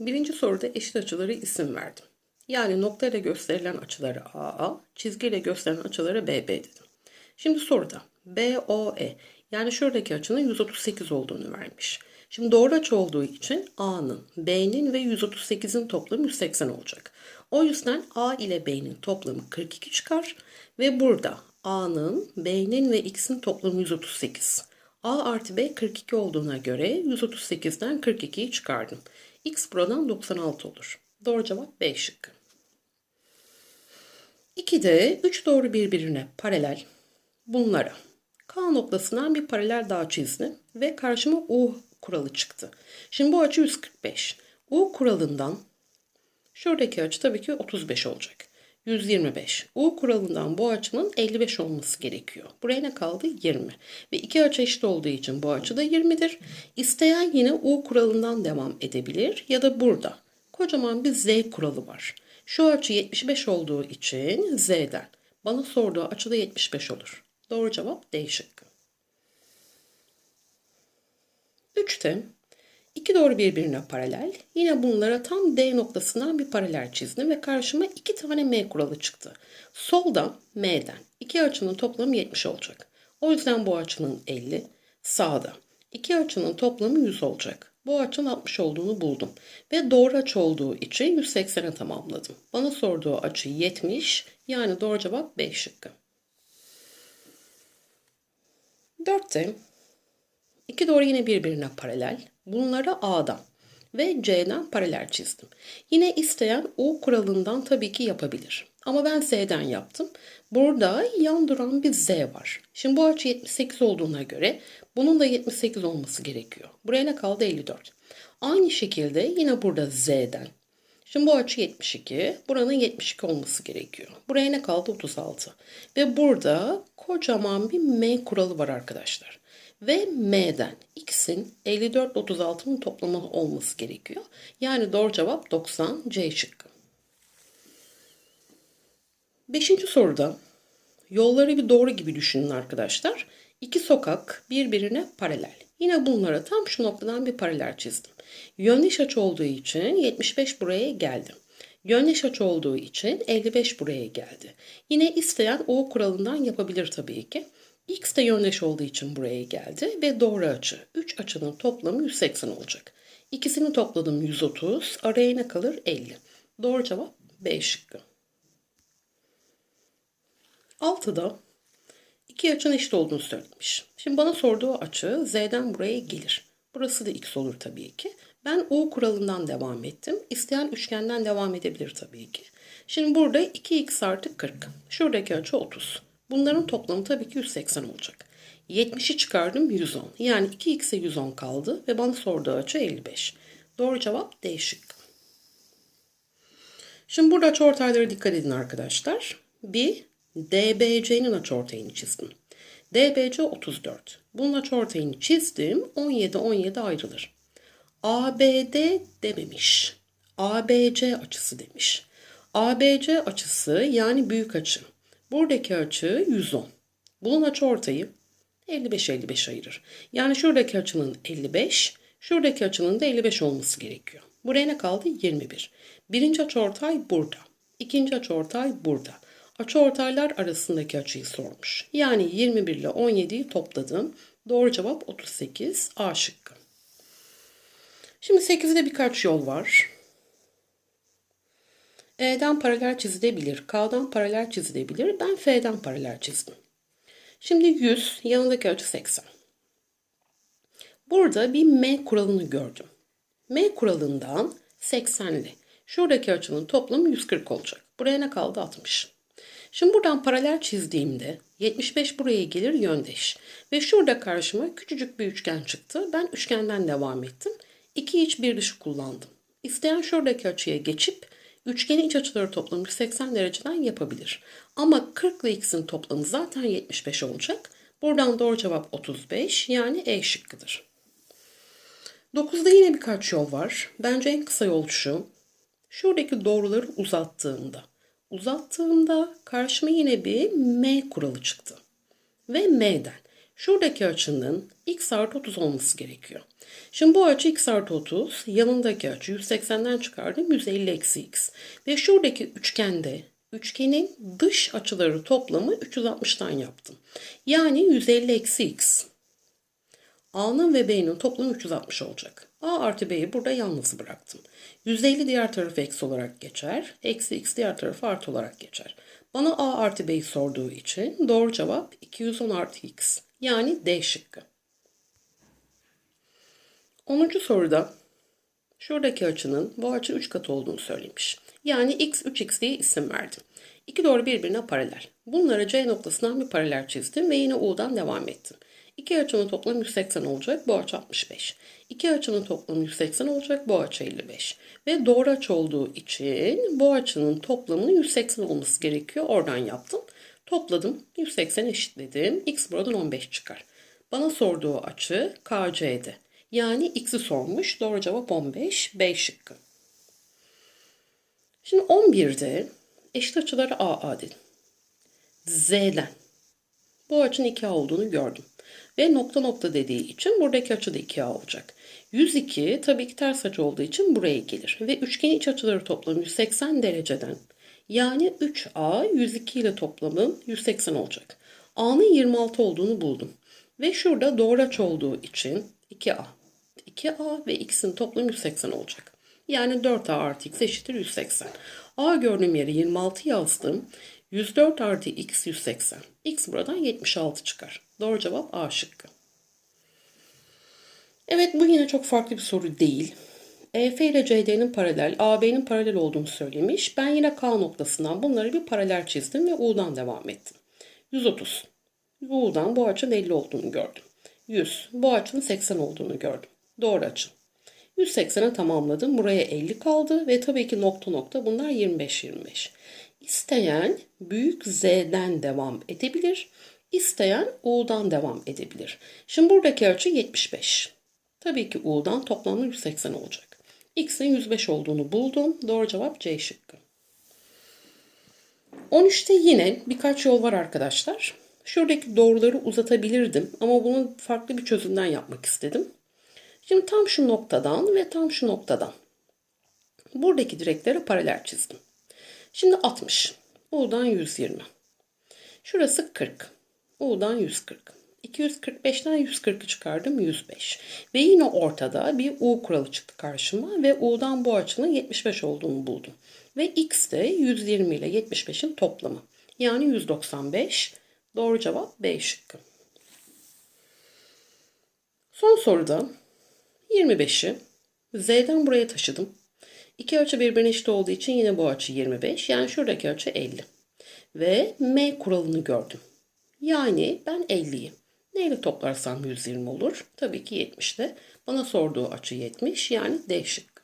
Birinci soruda eşit açıları isim verdim. Yani noktayla gösterilen açıları AA, çizgiyle gösterilen açıları BB dedim. Şimdi soruda BOE yani şuradaki açının 138 olduğunu vermiş. Şimdi doğru açı olduğu için A'nın, B'nin ve 138'in toplamı 180 olacak. O yüzden A ile B'nin toplamı 42 çıkar ve burada A'nın, B'nin ve X'in toplamı 138. A artı B 42 olduğuna göre 138'den 42'yi çıkardım. X buradan 96 olur. Doğru cevap B şıkkı. 2'de 3 doğru birbirine paralel bunlara K noktasından bir paralel daha çizdim ve karşıma U kuralı çıktı. Şimdi bu açı 145. U kuralından şuradaki açı tabii ki 35 olacak. 125. U kuralından bu açının 55 olması gerekiyor. Buraya ne kaldı? 20. Ve iki açı eşit olduğu için bu açı da 20'dir. İsteyen yine U kuralından devam edebilir ya da burada. Kocaman bir Z kuralı var. Şu açı 75 olduğu için Z'den. Bana sorduğu açı da 75 olur. Doğru cevap D şıkkı. 3'te iki doğru birbirine paralel. Yine bunlara tam D noktasından bir paralel çizdim ve karşıma iki tane M kuralı çıktı. Soldan M'den iki açının toplamı 70 olacak. O yüzden bu açının 50. Sağda iki açının toplamı 100 olacak. Bu açının 60 olduğunu buldum. Ve doğru açı olduğu için 180'e tamamladım. Bana sorduğu açı 70. Yani doğru cevap B şıkkı. 4'te iki doğru yine birbirine paralel. Bunlara A'dan ve C'den paralel çizdim. Yine isteyen U kuralından tabii ki yapabilir. Ama ben Z'den yaptım. Burada yan duran bir Z var. Şimdi bu açı 78 olduğuna göre bunun da 78 olması gerekiyor. Buraya ne kaldı? 54. Aynı şekilde yine burada Z'den. Şimdi bu açı 72. Buranın 72 olması gerekiyor. Buraya ne kaldı? 36. Ve burada kocaman bir M kuralı var arkadaşlar. Ve M'den X'in 54 36'nın toplamı olması gerekiyor. Yani doğru cevap 90 C şıkkı. Beşinci soruda yolları bir doğru gibi düşünün arkadaşlar. İki sokak birbirine paralel. Yine bunlara tam şu noktadan bir paralel çizdim. Yöndeş açı olduğu için 75 buraya geldi. Yöndeş açı olduğu için 55 buraya geldi. Yine isteyen O kuralından yapabilir tabii ki. X de yöndeş olduğu için buraya geldi ve doğru açı. 3 açının toplamı 180 olacak. İkisini topladım 130. Araya ne kalır? 50. Doğru cevap B şıkkı. 6'da iki açının eşit olduğunu söylemiş. Şimdi bana sorduğu açı Z'den buraya gelir. Burası da X olur tabii ki. Ben U kuralından devam ettim. İsteyen üçgenden devam edebilir tabii ki. Şimdi burada 2x artı 40. Şuradaki açı 30. Bunların toplamı tabii ki 180 olacak. 70'i çıkardım 110. Yani 2x'e 110 kaldı ve bana sorduğu açı 55. Doğru cevap D şıkkı. Şimdi burada açıortaylara dikkat edin arkadaşlar. Bir DBC'nin açıortayını çizdim. DBC 34. Bunun açıortayını çizdim. 17 17 ayrılır. ABD dememiş. ABC açısı demiş. ABC açısı yani büyük açı. Buradaki açı 110. Bunun açı ortayı 55-55 ayırır. Yani şuradaki açının 55, şuradaki açının da 55 olması gerekiyor. Buraya ne kaldı? 21. Birinci açıortay burada. İkinci açıortay burada. Açıortaylar arasındaki açıyı sormuş. Yani 21 ile 17'yi topladım. Doğru cevap 38 A şıkkı. Şimdi 8'de birkaç yol var. E'den paralel çizilebilir. K'dan paralel çizilebilir. Ben F'den paralel çizdim. Şimdi 100, yanındaki açı 80. Burada bir M kuralını gördüm. M kuralından 80'li. Şuradaki açının toplamı 140 olacak. Buraya ne kaldı? 60. Şimdi buradan paralel çizdiğimde 75 buraya gelir yöndeş. Ve şurada karşıma küçücük bir üçgen çıktı. Ben üçgenden devam ettim. İki iç bir dışı kullandım. İsteyen şuradaki açıya geçip Üçgenin iç açıları toplamı 80 dereceden yapabilir. Ama 40 ile x'in toplamı zaten 75 olacak. Buradan doğru cevap 35 yani E şıkkıdır. 9'da yine birkaç yol var. Bence en kısa yol şu. Şuradaki doğruları uzattığımda. Uzattığımda karşıma yine bir M kuralı çıktı. Ve M'den. Şuradaki açının x artı 30 olması gerekiyor. Şimdi bu açı x artı 30, yanındaki açı 180'den çıkardım 150 eksi x. Ve şuradaki üçgende üçgenin dış açıları toplamı 360'tan yaptım. Yani 150 eksi x. A'nın ve B'nin toplamı 360 olacak. A artı B'yi burada yalnız bıraktım. 150 diğer tarafı eksi olarak geçer. Eksi x diğer tarafı artı olarak geçer. Bana A artı B'yi sorduğu için doğru cevap 210 artı x. Yani D şıkkı. 10. soruda şuradaki açının bu açı 3 katı olduğunu söylemiş. Yani x 3x diye isim verdim. İki doğru birbirine paralel. Bunlara C noktasından bir paralel çizdim ve yine U'dan devam ettim. İki açının toplamı 180 olacak, bu açı 65. İki açının toplamı 180 olacak, bu açı 55. Ve doğru açı olduğu için bu açının toplamının 180 olması gerekiyor. Oradan yaptım. Topladım, 180 eşitledim. X buradan 15 çıkar. Bana sorduğu açı KC'de. Yani x'i sormuş. Doğru cevap 15. B şıkkı. Şimdi 11'de eşit açıları AA dedim. Z'den. Bu açının 2A olduğunu gördüm. Ve nokta nokta dediği için buradaki açı da 2A olacak. 102 tabii ki ters açı olduğu için buraya gelir. Ve üçgen iç açıları toplamı 180 dereceden. Yani 3A 102 ile toplamı 180 olacak. A'nın 26 olduğunu buldum. Ve şurada doğru açı olduğu için 2A. 2A ve x'in toplamı 180 olacak. Yani 4A artı x eşittir 180. A gördüğüm yere 26 yazdım. 104 artı x 180. X buradan 76 çıkar. Doğru cevap A şıkkı. Evet bu yine çok farklı bir soru değil. EF ile CD'nin paralel, AB'nin paralel olduğunu söylemiş. Ben yine K noktasından bunları bir paralel çizdim ve U'dan devam ettim. 130. U'dan bu açının 50 olduğunu gördüm. 100. Bu açının 80 olduğunu gördüm. Doğru açı. 180'e tamamladım. Buraya 50 kaldı ve tabii ki nokta nokta bunlar 25-25. İsteyen büyük Z'den devam edebilir. İsteyen U'dan devam edebilir. Şimdi buradaki açı 75. Tabii ki U'dan toplamda 180 olacak. X'in 105 olduğunu buldum. Doğru cevap C şıkkı. 13'te yine birkaç yol var arkadaşlar. Şuradaki doğruları uzatabilirdim ama bunu farklı bir çözümden yapmak istedim. Şimdi tam şu noktadan ve tam şu noktadan buradaki direkleri paralel çizdim. Şimdi 60. U'dan 120. Şurası 40. U'dan 140. 245'ten 140'ı çıkardım 105. Ve yine ortada bir U kuralı çıktı karşıma ve U'dan bu açının 75 olduğunu buldum. Ve X de 120 ile 75'in toplamı. Yani 195. Doğru cevap B şıkkı. Son soruda 25'i Z'den buraya taşıdım. İki açı birbirine eşit olduğu için yine bu açı 25. Yani şuradaki açı 50. Ve M kuralını gördüm. Yani ben 50'yi. Neyle toplarsam 120 olur? Tabii ki 70'te. Bana sorduğu açı 70 yani D şıkkı.